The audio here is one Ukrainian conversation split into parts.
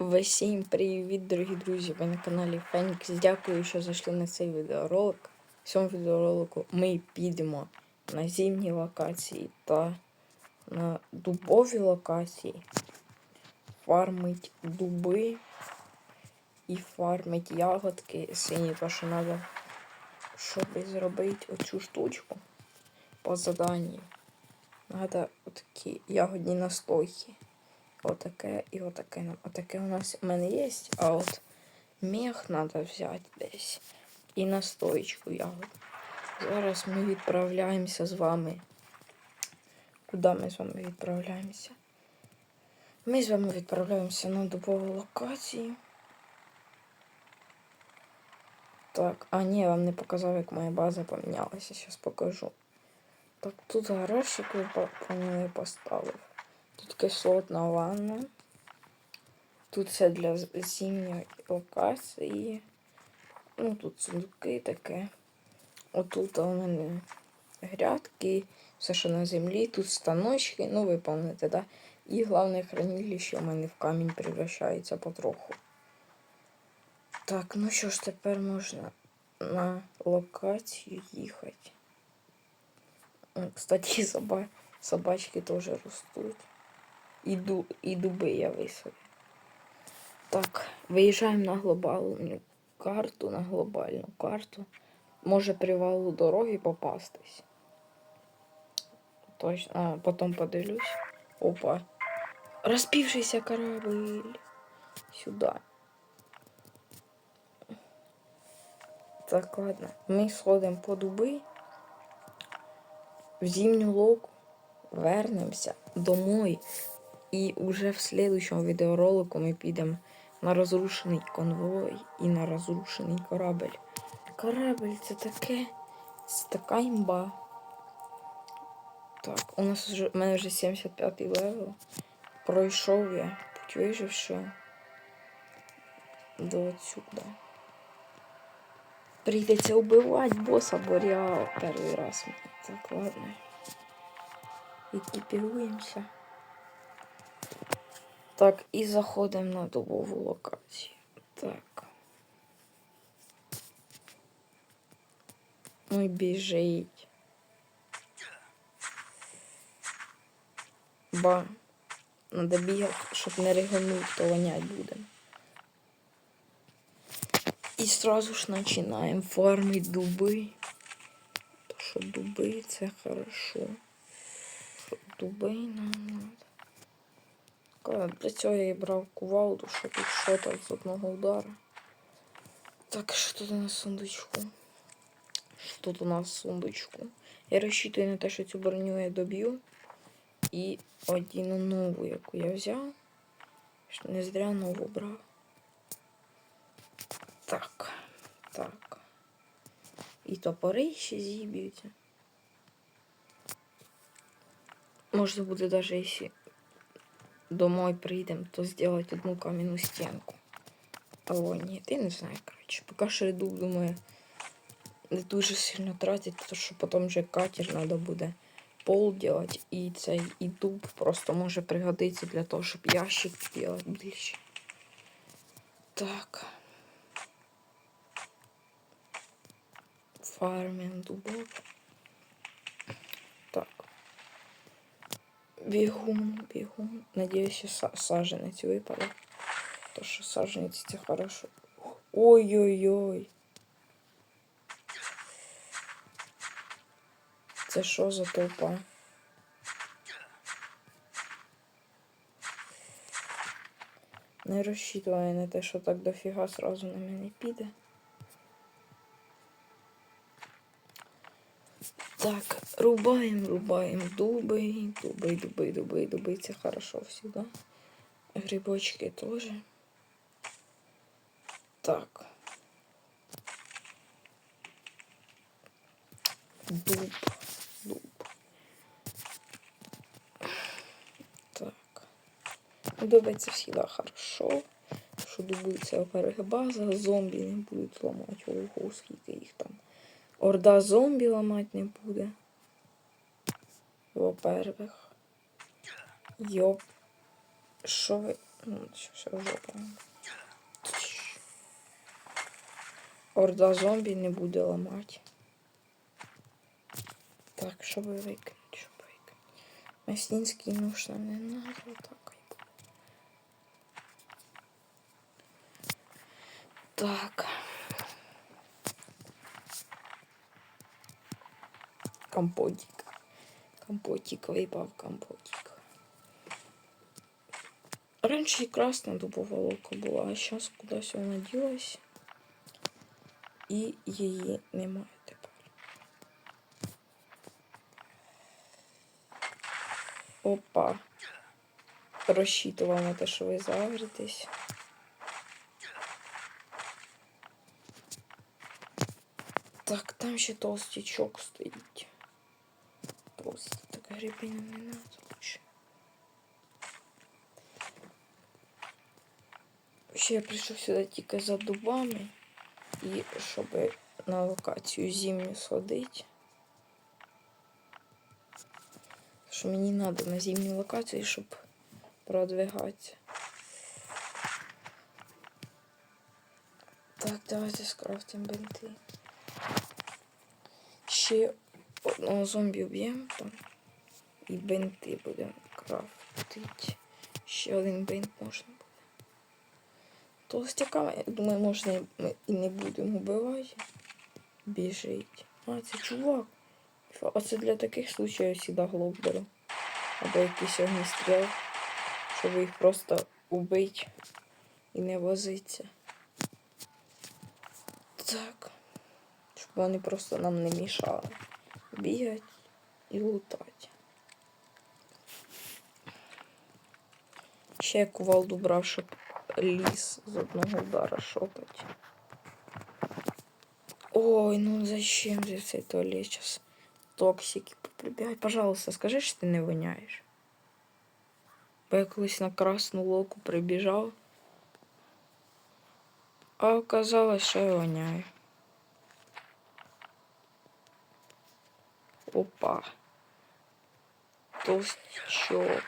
Всім привіт, дорогі друзі! Ви на каналі Фенікс. Дякую, що зайшли на цей відеоролик. В цьому відеоролику ми підемо на зимні локації та на дубові локації. Фармить дуби і фармить ягодки сині, то що треба, щоб зробити оцю штучку по заданню. Треба отакі ягодні настойки. Отаке і отаке. Отаке у нас у мене є, а от мех треба взяти десь. І настоечку ягод. Зараз ми відправляємося з вами. Куди ми з вами відправляємося? Ми з вами відправляємося на дубову локацію. Так, а ні, я вам не показав, як моя база помінялася. Зараз покажу. Так, тут гаражик я поставив. Тут кислотна ванна. Тут все для зимньої локації. Ну, тут сундуки таке. Отут у мене грядки, все, що на землі, тут станочки, ну ви пам'ятаєте, да? І головне хранилище у мене в камінь превращається потроху. Так, ну що ж, тепер можна на локацію їхати. Кстати, соба... собачки теж ростуть. І, ду... і дуби я висадив. Так, виїжджаємо на глобальну карту, на глобальну карту. Може привалу дороги попастись. Точно, а, потім подивлюсь. Опа. Розпівшийся корабль. Сюди. Так, ладно. Ми сходимо по дуби. В зимню локу вернемося домой. І уже в следующому відеоролику ми підемо на розрушений конвой і на розрушений корабель. Корабель це таке. Це така імба. Так, у нас вже у мене вже 75 левел. Пройшов я путь виживши до отсюда. Прийдеться убивати боса Боріал перший раз. Так, ладно. Екіпіруємося. Так, і заходимо на дубову локацію. Так. Ой, біжить. Ба. Надо бігати, щоб не ригонув, то вонять буде. І сразу ж починаємо фармити дуби. То що дуби це хорошо. Дуби нам надо. Коли Для цього я і брав кувалду, щоб шотати з одного удара. Так, що тут у нас сундучку? Що тут у нас в сундучку? Я розчитую на те, що цю броню я доб'ю. І одіну нову, яку я взяв. Що Не зря нову брав. Так, так. І топори ще зіб'ються. Можна буде якщо домой прийдемо, то зробити одну кам'яну стінку. Або ні, я не знаю, коротше. Поки що редук, думаю, не дуже сильно тратить, тому що потім вже катер треба буде пол делать, і цей і дуб просто може пригодитися для того, щоб ящик делать більше. Так. Фармінг дубов. Так. Бігун, бігун. Надіюсь, саженець випаде. То що саженець це хорошо. Ой-ой-ой. Це що за толпа? Не розчитуваю на те, що так дофіга сразу на мене піде. Так, рубаем, рубаем дуби, дуби, дуби, дуби, дуби. Це хорошо всегда. Грибочки тоже. Так. Дуб, дуб. Так. Дуби це всегда хорошо. Що дуби це база, зомбі не будуть ламати. Ого, скільки їх там. Орда зомбі ламати не буде. Во-первых. Йоп. Що ви. Ну, що все в. Орда зомбі не буде ламати. Так, щоб викинути, щоб викинути. Маснінський нож нам не надо, так. Так. Компотик. Компотик, випав компотик. Раніше і красна дубова лука була, а зараз кудись вона ділась. І її немає тепер. Опа. Розчитував на те, що ви загритесь. Так, там ще толстячок стоїть. Толстий, так гриби не надо лучше. Ще я прийшов сюди тільки за дубами. І щоб на локацію зимню сходити. Що мені треба на зимню локацію, щоб продвигатися. Так, давайте скрафтимо бинти. Ще одного зомбі вб'ємо там. І бинти будемо крафтити. Ще один бинт можна буде. Толстяка, я думаю, можна ми і не будемо вбивати. Біжить. А, це чувак. Фа- Оце для таких случаїв завжди глок беру. Або якийсь огністріл, щоб їх просто убити і не возиться. Так. Щоб вони просто нам не мішали. Бігати і лутати. Ще я кувалду брав, щоб ліс з одного удара шопать. Ой, ну зачем же в цей туалет сейчас токсики прибігають? Пожалуйста, скажи, що ти не воняєш. Бо я колись на красну локу прибіжав, а оказалось, що я воняю. Опа. Толстячок.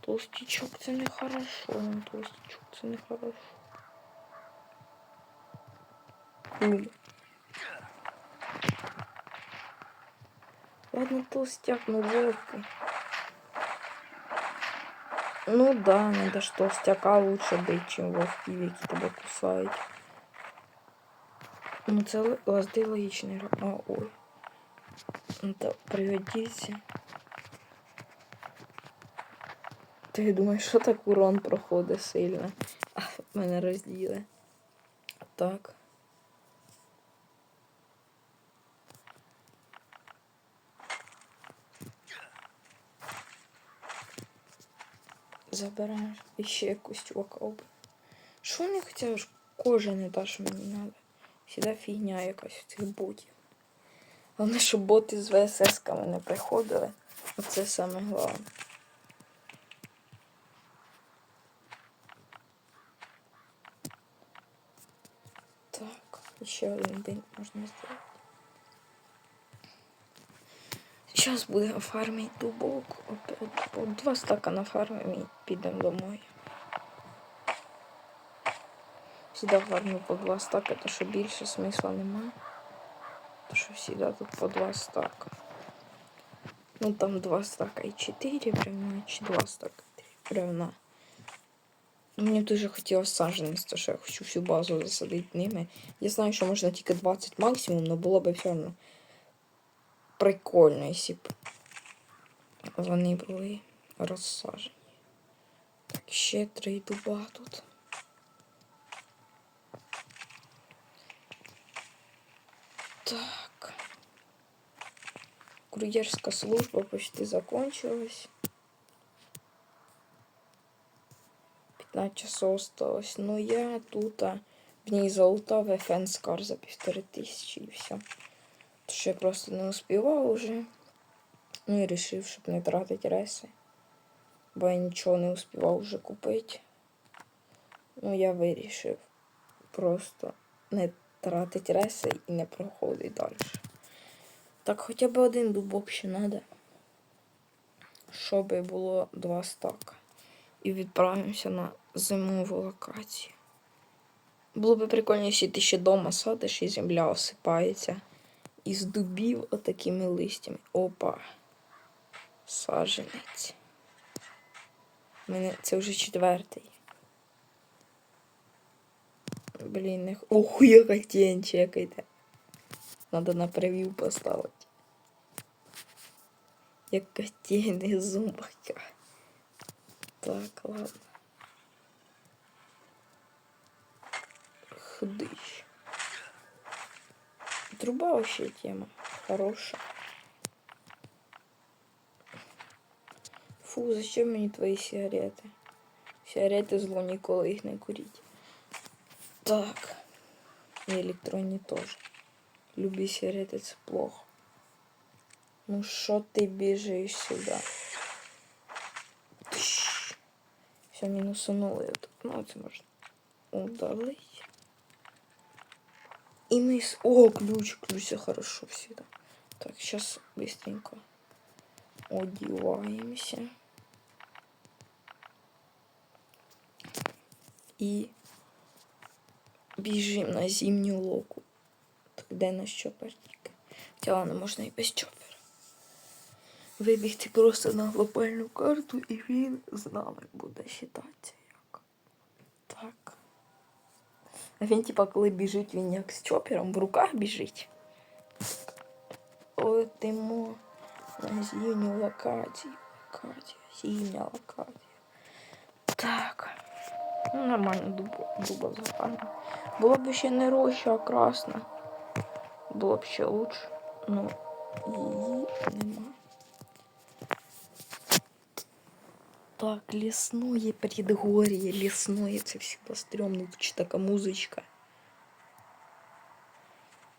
Толстячок це не хорошо. Толстячок це не хорошо. Ой. Ладно, толстяк, ну ловкий. Ну да, надо ж толстяка лучше бить, чем вовків, які тебе кусають. Ну це л- лазди логічний. ра- А, ой. Ну то пригодиться. Ти думаєш, що так урон проходить сильно? А, мене розділи. Так. Забираєш і ще якусь чувака убив. Що вони хоча ж кожа не та, що мені треба. Всіда фігня якась в цих ботів. Головне, щоб боти з ВСС-ками не приходили. Оце саме головне. Так, ще один день можна зробити. Зараз будемо фармити дубок. Два стака на фармі і підемо домой. Всегда фармлю по два стака, то що більше смисла немає. Що всегда тут по два стака. Ну там два стака і чотири бревна, чи два стака бревна. Мені дуже хотілося саджанець, то що я хочу всю базу засадити ними. Я знаю, що можна тільки 20 максимум, але було б все одно прикольно, якщо б вони були розсаджені. Так, ще три дуба тут. Так. Курьерская служба почти закончилась. 15 часов осталось. Но я тут а, в ней залутав FN Скар за півтори тисячі і все. То що я просто не успівав уже. Ну і рішив, щоб не тратити реси. Бо я нічого не успівав вже купити. Ну, я вирішив просто не тратити реси і не проходити далі. Так, хоча б один дубок ще треба. Щоб було два стака. і відправимося на зимову локацію. Було б прикольно, якщо ти ще дома садиш і земля осипається із дубів отакими листями. Опа. Саженець. Мене це вже четвертий. Блін, не... Ох, яка тінь чекайте. Надо на прев'ю поставити. Яка тінь із зумбака. Так, ладно. Худыщ. Труба вообще тема. Хорошая. Фу, зачем мені твої сигарети? Сигарети зло ніколи їх не куріть. Так. І електронні теж. Любі сигарети це плохо. Ну що ти біжиш сюди? Все, мінусанули. Ну, це можна удалить. И мы с... О, ключ, ключ, все хорошо всегда. Так, сейчас быстренько одеваемся. И бежим на зимнюю локу. Наш чопер тільки? Хоча ладно, можна і без чопера. Вибігти просто на глобальну карту, і він з нами буде вважатися як. Так. А він, типа, коли біжить, він як з чопером в руках біжить. Летимо на зимню локацію. Локація, зимня локація. Так. Ну, нормально дуба, дуба запально. Було б ще не роща, а красна. Було б ще лучше. Ну, її нема. Так, лесное предгорье, лесное, це всегда стрёмно, тут ще така музичка.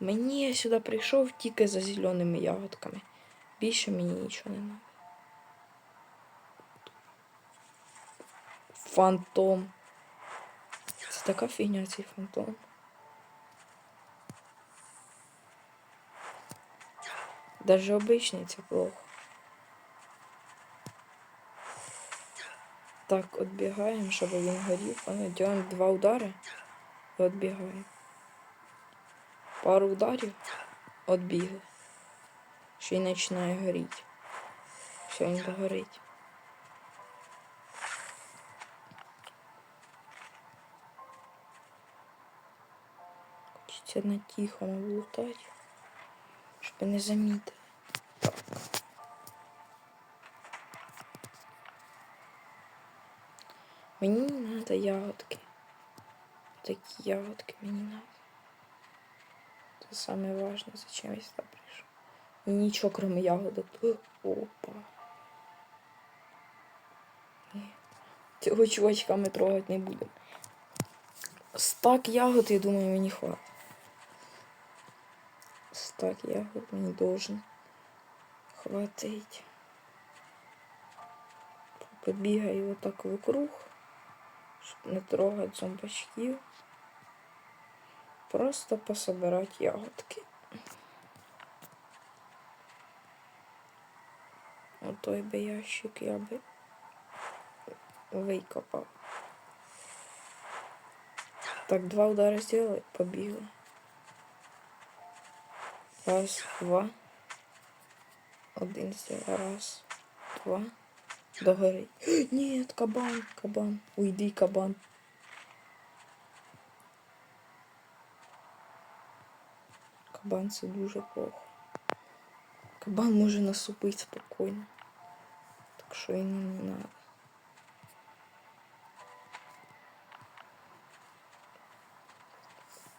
Мені я сюди прийшов тільки за зеленими ягодками. Більше мені нічого не треба. Фантом. Це така фігня цей фантом. Даже обичний це плохо. Так, отбегаем, чтобы він горів. А делаем два удари і отбігаємо. Пару ударів, отбігли. Ще й починає горіти. Все, він догорить. Хочеться на тихому лутати, щоб не замітили. Мені не надо ягодки. Такі ягодки мені надо. Це саме важне, зачем я сюди прийшов. Нічого, кроме ягодок. Опа. Ні. Цього чувачка ми трогати не будемо. Стак ягод, я думаю, мені хватить. Стак ягод мені должен хватить. Побігаю отак вокруг щоб не трогати зомбачків. Просто пособирати ягодки. Отой би ящик я би викопав. Так, два удара сделали, побігли. Раз, два. Один сделал. Раз, два. Догорить. Нет, кабан, кабан. Уйди, кабан. Кабан це дуже плохо. Кабан може насупити спокійно. Так що і не надо.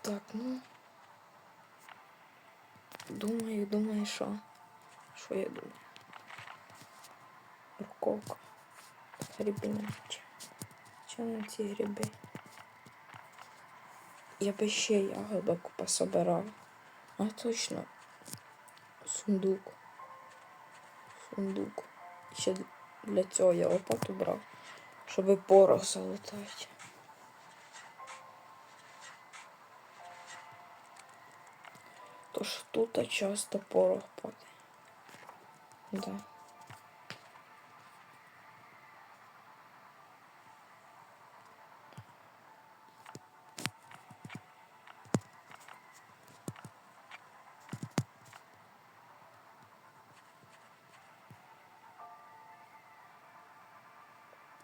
Так, ну. Думаю, думаю, що? Що я думаю? Морковка. Грибиночки. Чому ці гриби? Я би ще ягодок пособирав. А точно. Сундук. Сундук. Ще для цього я лопату брав, щоб порох залутати. Тож тут часто порох падає. Да.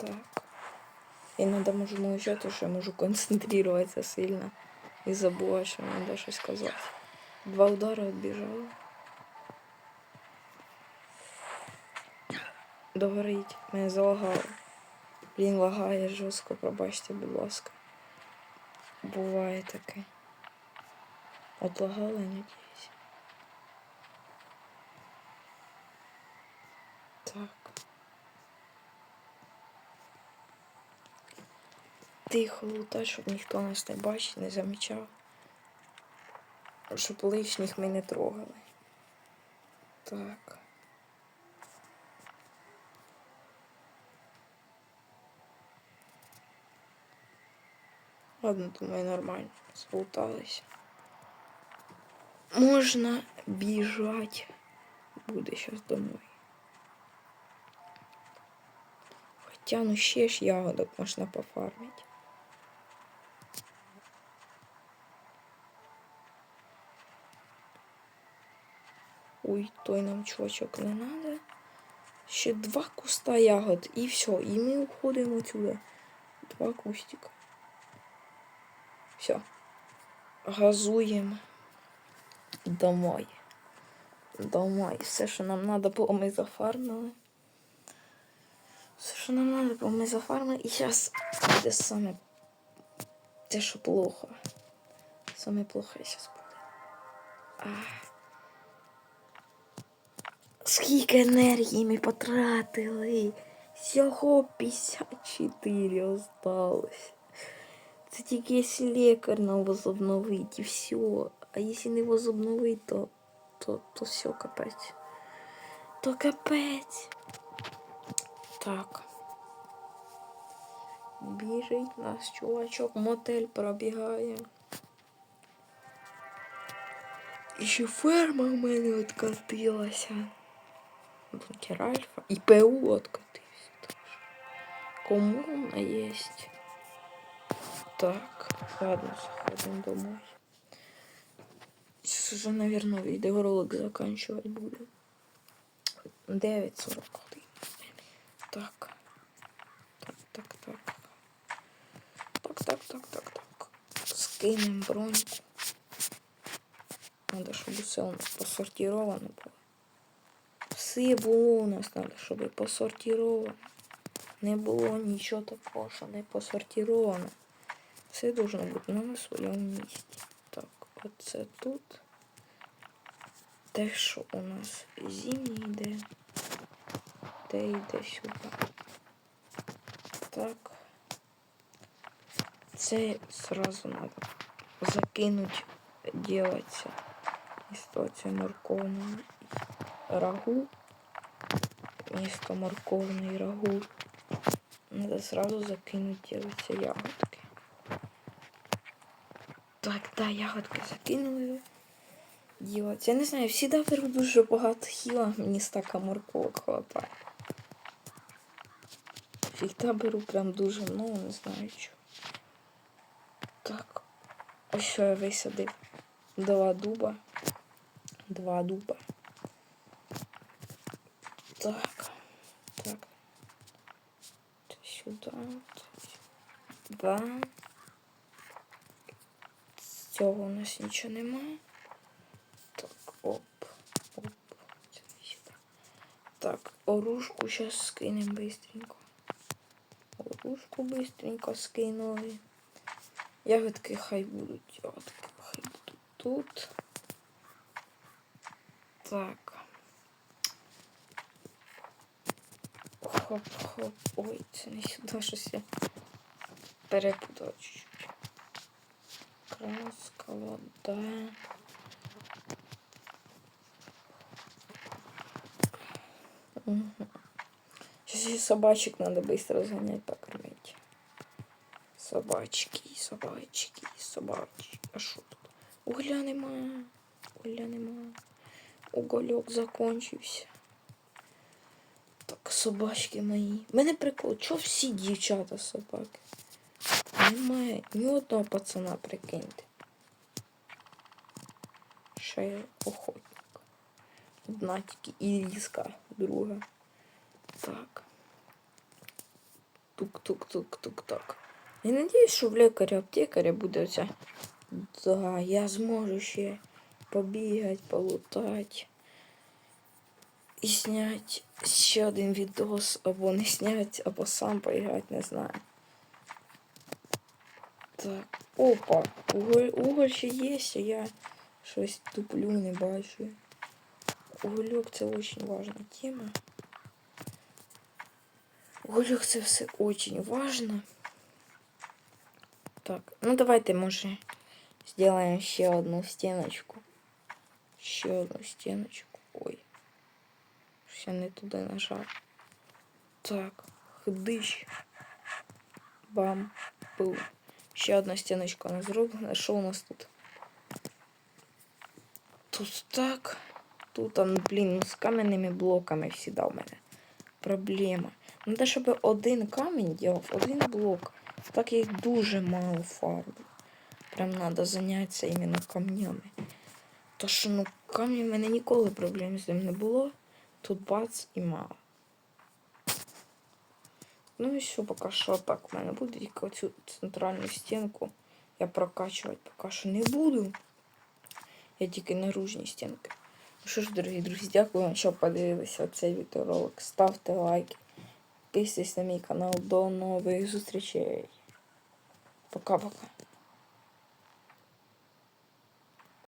Так. Иногда можу мовчати, що я можу концентруватися сильно і забувати, що треба щось сказати. Два удари відбіжали. Догорить, мене залагало. Блін, лагає жорстко, пробачте, будь ласка. Буває таке. От лагало, надіюсь. Так. Тихо лутай, щоб ніхто нас не бачив, не замічав. Щоб лишніх ми не трогали. Так. Ладно, думаю, нормально. Сплутались. Можна біжать. Буде зараз домой. Хоча ну ще ж ягодок можна пофармити. Ой, той нам чувачок не надо. Ще два куста ягод і все. І ми уходимо отсюда. Два кустика. Все. Газуємо домой. Домой. Все, що нам треба було, ми зафармили. Все, що нам треба було, ми зафармили. І зараз буде саме те, що плохо. Саме плохо зараз буде. Ах. Скільки енергії ми потратили? Всього 54 осталось. Це тільки якщо лікар нам возобновить і все. А якщо не возобновить, то, то, то все капець. То капець. Так. Біжить наш чувачок, мотель пробігає. І ще ферма в мене відкатилася. Бункер Альфа. І ПУ відкатився теж. Комуна есть. Так, ладно, заходим домой. Сейчас уже, наверное, видеоролик заканчивать буду. 9.41. Так. Так, так, так. Так, так, так, так, так. Скинем броньку. Надо, щоб усе у нас посортировано було. Все було у нас треба, щоб посортировано. Не було нічого такого, що не посортировано. Все должно бути на своєму місці. Так, оце тут. Те, що у нас зимній йде. Те йде сюди. Так. Це сразу надо закинуть, делаться. Історія морковного рагу. Вместо морковной рагу. Надо сразу закинуть делаться ягодки. Так, да, ягодки закинули. Делать. Я не знаю, всегда беру дуже багато хіла, мені стака морковок хватає. Всегда беру прям дуже много, не знаю що. Так. Ось що я висадив. Два дуба. Два дуба. Так. Це Сюди. Два. З цього у нас нічого немає. Так, оп. Оп. Так, оружку зараз скинемо быстренько. Оружку быстренько скинули. Ягодки хай будуть. Ягодки хай будуть тут. Так. Хоп-хоп. Ой, це не сюди щось я чуть-чуть. Краска, вода. Угу. Сейчас собачек надо быстро занять, покормить. Собачки, собачки, собачки. А що тут? Угля нема. Угля нема. Угольок закончився. Так, собачки мої. Мене прикол, чого всі дівчата собаки? Немає ні одного пацана, прикиньте. Ще я охотник. Одна тільки і Іріска, друга. Так. Тук-тук-тук-тук-так. Я надіюсь, що в лікаря-аптекаря буде оця. Да, я зможу ще побігати, полутати. І зняти ще один відос, або не зняти, або сам поіграти, не знаю. Так, опа, уголь, уголь ще є, а я щось туплю, не бачу. Угольок це очень важна тема. Угольок це все очень важно. Так, ну давайте, може, сделаем ще одну стіночку. Ще одну стіночку. Ой. Ще не туди нажав. Так, хдищ. Бам. Пу. Ще одна стіночка не зроблена. Що у нас тут? Тут так. Тут, ну, блін, ну з кам'яними блоками всегда у мене проблема. Ну, те, щоб один камінь ділав, один блок. Так я їх дуже мало фарби. Прям треба зайнятися іменно камнями. То що, ну, камінь в мене ніколи проблем з ним не було. Тут бац і мало. Ну і все, поки що так в мене буде. Тільки цю центральну стінку я прокачувати поки що не буду. Я тільки наружні стінки. Ну що ж, дорогі друзі, дякую вам, що подивилися цей відеоролик. Ставте лайки. Підписуйтесь на мій канал. До нових зустрічей. Пока-пока.